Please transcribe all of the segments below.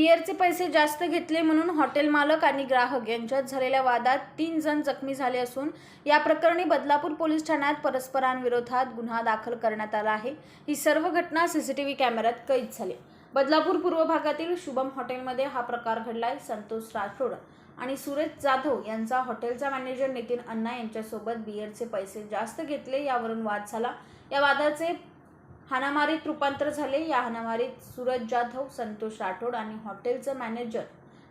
बियरचे पैसे जास्त घेतले म्हणून हॉटेल मालक आणि ग्राहक यांच्यात झालेल्या वादात तीन जण जखमी झाले असून या प्रकरणी बदलापूर पोलीस ठाण्यात परस्परांविरोधात गुन्हा दाखल करण्यात आला आहे. ही सर्व घटना सीसीटीव्ही कॅमेऱ्यात कैद झाली. बदलापूर पूर्व भागातील शुभम हॉटेलमध्ये हा प्रकार घडलाय संतोष राठोड आणि सुरेश जाधव यांचा हॉटेलचा मॅनेजर नितीन अण्णा यांच्यासोबत बियरचे पैसे जास्त घेतले यावरून वाद झाला. या वादाचे हाणामारीत रूपांतर झाले. या हाणामारीत सूरज जाधव संतोष राठोड आणि हॉटेलचं मॅनेजर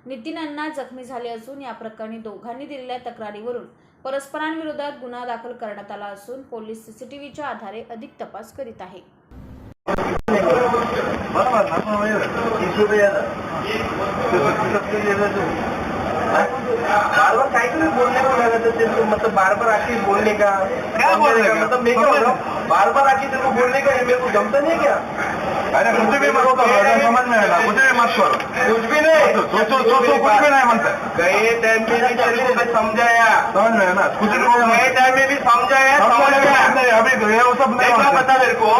नितीन अण्णा जखमी झाले असून या प्रकरणी दोघांनी दिलेल्या तक्रारीवरून परस्परांविरोधात गुन्हा दाखल करण्यात आला असून पोलीस सीसीटीव्हीच्या आधारे अधिक तपास करीत आहे. बरोबर बार बार काय तुम्ही को को मतलब बार बार आके बोलने का? क्या बोलने का? मतलब मैं क्या बोल रहा हूँ बार बार आके तेरे को? बोलने का है, मेरे को जमता नहीं है क्या? अरे कुछ भी मत करो अगर समझ में आएगा कुछ भी मत करो कुछ भी नहीं. सो सो सो सो कुछ भी नहीं मनता गए टाइम में भी तेरे को मैं समझाया. समझ में है ना कुछ भी बोल गए टाइम में भी समझाया समझ गया अभी तो ये वो सब नहीं बता मेरे को।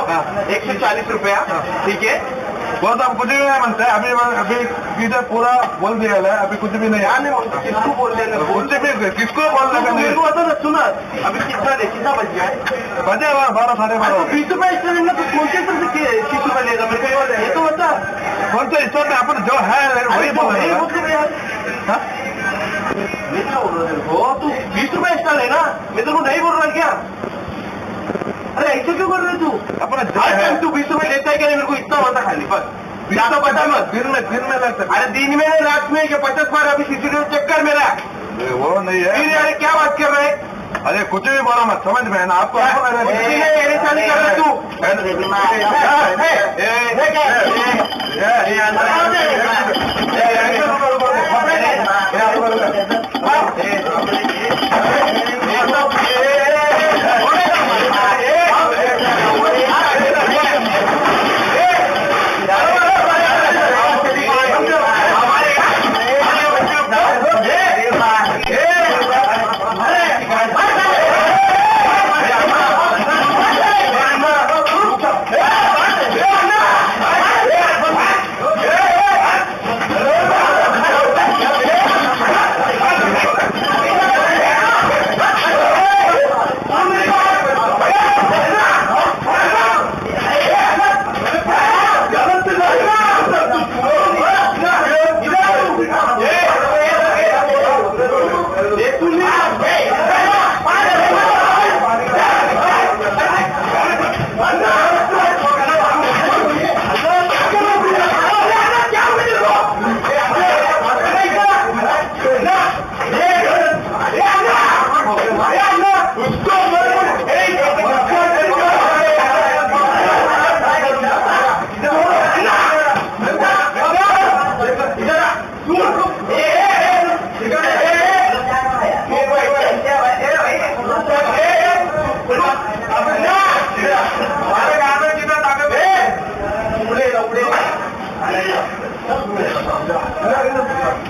एक सौ चालीस रुपया ठीक है? सब कुछ भी नहीं मनता अभी अभी इधर पूरा बोल दिया है अभी कुछ भी नहीं नहीं किसको बोल रहे हैं कुछ भी किसको बोलने का मेरे को नहीं बता ना सुना अभी कितना दे कितना बच गया है बजे बारह साढ़े बारह तो बीस रुपए एक्स्ट्रा लेना तो कौन से तरफ से तीस रुपए लेगा मेरे को ये बोल हैं। तो बता कौन सा स्टोर में अपन जो है वही बोल तो रहे हैं बोल हाँ? मैं क्या बोल रहा हूँ तू बीस रुपए एक्स्ट्रा लेना मैं तेरे को नहीं बोल रहा क्या अरे ऐसे क्यों कर रहे तू? अपना आज टाइम तू बीस रुपए लेता है क्या नहीं मेरे को इतना बता खाली बस. ज्यादा पता मत दिन में दिन में लगता अरे दिन में रात में क्या पचास बार अभी सीसीटीवी चेक कर मेरा. वो नहीं फिर है यार क्या बात कर रहे हैं? अरे कुछ भी बोला मत समझ में ना आपको नहीं. कर रहा तू. बीस